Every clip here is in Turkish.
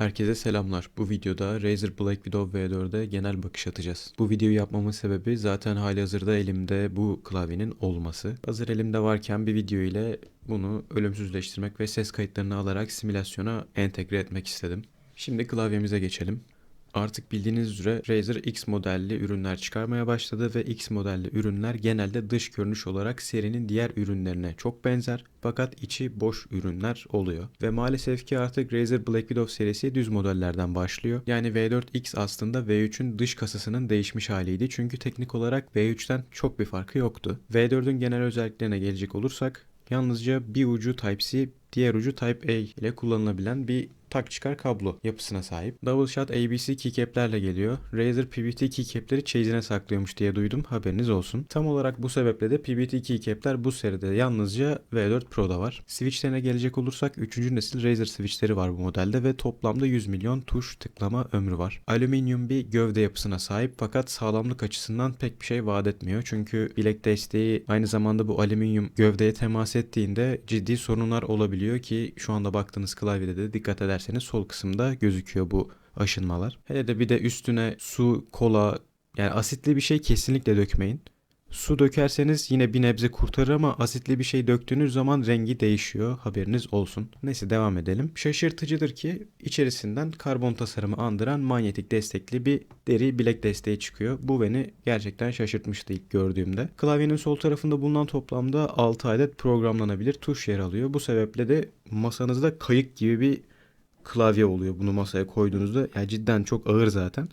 Herkese selamlar. Bu videoda Razer Black Widow V4'e genel bakış atacağız. Bu videoyu yapmamın sebebi zaten hali hazırda elimde bu klavyenin olması. Hazır elimde varken bir video ile bunu ölümsüzleştirmek ve ses kayıtlarını alarak simülasyona entegre etmek istedim. Şimdi klavyemize geçelim. Artık bildiğiniz üzere Razer X modelli ürünler çıkarmaya başladı ve X modelli ürünler genelde dış görünüş olarak serinin diğer ürünlerine çok benzer fakat içi boş ürünler oluyor. Ve maalesef ki artık Razer Black Widow serisi düz modellerden başlıyor. Yani V4X aslında V3'ün dış kasasının değişmiş haliydi çünkü teknik olarak V3'ten çok bir farkı yoktu. V4'ün genel özelliklerine gelecek olursak yalnızca bir ucu Type-C diğer ucu Type-A ile kullanılabilen bir tak çıkar kablo yapısına sahip. Double shot ABC keycap'lerle geliyor. Razer PBT keycap'leri chase'ine saklıyormuş diye duydum. Haberiniz olsun. Tam olarak bu sebeple de PBT keycap'ler bu seride yalnızca V4 Pro'da var. Switch'lerine gelecek olursak 3. nesil Razer switch'leri var bu modelde ve toplamda 100 milyon tuş tıklama ömrü var. Alüminyum bir gövde yapısına sahip fakat sağlamlık açısından pek bir şey vaat etmiyor. Çünkü bilek desteği aynı zamanda bu alüminyum gövdeye temas ettiğinde ciddi sorunlar olabiliyor ki şu anda baktığınız klavyede de dikkat ederseniz sol kısımda gözüküyor bu aşınmalar. Hele de bir de üstüne su, kola yani asitli bir şey kesinlikle dökmeyin. Su dökerseniz yine bir nebze kurtarır ama asitli bir şey döktüğünüz zaman rengi değişiyor. Haberiniz olsun. Neyse devam edelim. Şaşırtıcıdır ki içerisinden karbon tasarımı andıran manyetik destekli bir deri bilek desteği çıkıyor. Bu beni gerçekten şaşırtmıştı ilk gördüğümde. Klavyenin sol tarafında bulunan toplamda 6 adet programlanabilir tuş yer alıyor. Bu sebeple de masanızda kayık gibi bir klavye oluyor bunu masaya koyduğunuzda. Yani cidden çok ağır zaten.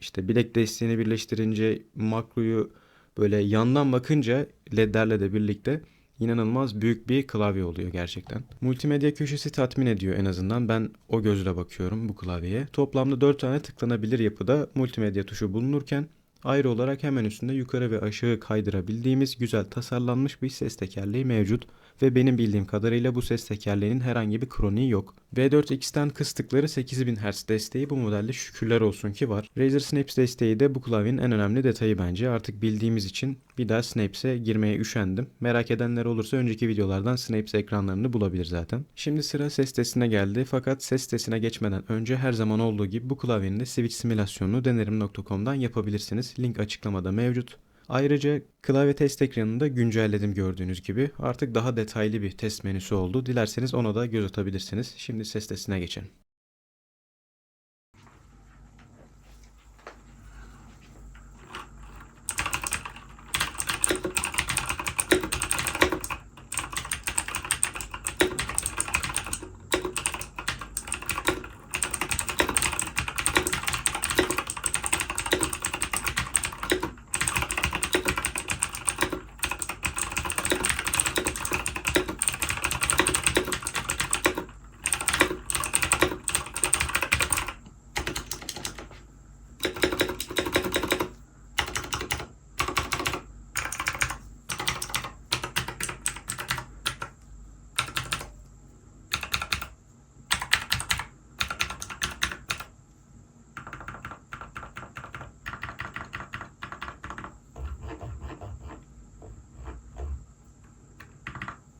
İşte bilek desteğini birleştirince makroyu böyle yandan bakınca ledlerle de birlikte inanılmaz büyük bir klavye oluyor gerçekten. Multimedya köşesi tatmin ediyor en azından. Ben o gözle bakıyorum bu klavyeye. Toplamda 4 tane tıklanabilir yapıda multimedya tuşu bulunurken ayrı olarak hemen üstünde yukarı ve aşağı kaydırabildiğimiz güzel tasarlanmış bir ses tekerleği mevcut ve benim bildiğim kadarıyla bu ses tekerleğinin herhangi bir kroniği yok. V4X'ten kıstıkları 8000 Hz desteği bu modelde şükürler olsun ki var. Razer Snaps desteği de bu klavyenin en önemli detayı bence. Artık bildiğimiz için bir daha Snaps'e girmeye üşendim. Merak edenler olursa önceki videolardan Snaps ekranlarını bulabilir zaten. Şimdi sıra ses testine geldi fakat ses testine geçmeden önce her zaman olduğu gibi bu klavyenin de switch simülasyonunu denerim.com'dan yapabilirsiniz. Link açıklamada mevcut. Ayrıca klavye test ekranını da güncelledim gördüğünüz gibi. Artık daha detaylı bir test menüsü oldu. Dilerseniz ona da göz atabilirsiniz. Şimdi ses testine geçelim.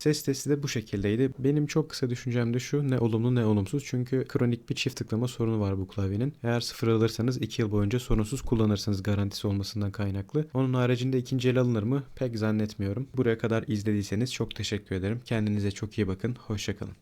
Ses testi de bu şekildeydi. Benim çok kısa düşüncem de şu ne olumlu ne olumsuz. Çünkü kronik bir çift tıklama sorunu var bu klavyenin. Eğer sıfır alırsanız 2 yıl boyunca sorunsuz kullanırsınız garantisi olmasından kaynaklı. Onun haricinde ikinci el alınır mı? Pek zannetmiyorum. Buraya kadar izlediyseniz çok teşekkür ederim. Kendinize çok iyi bakın. Hoşçakalın.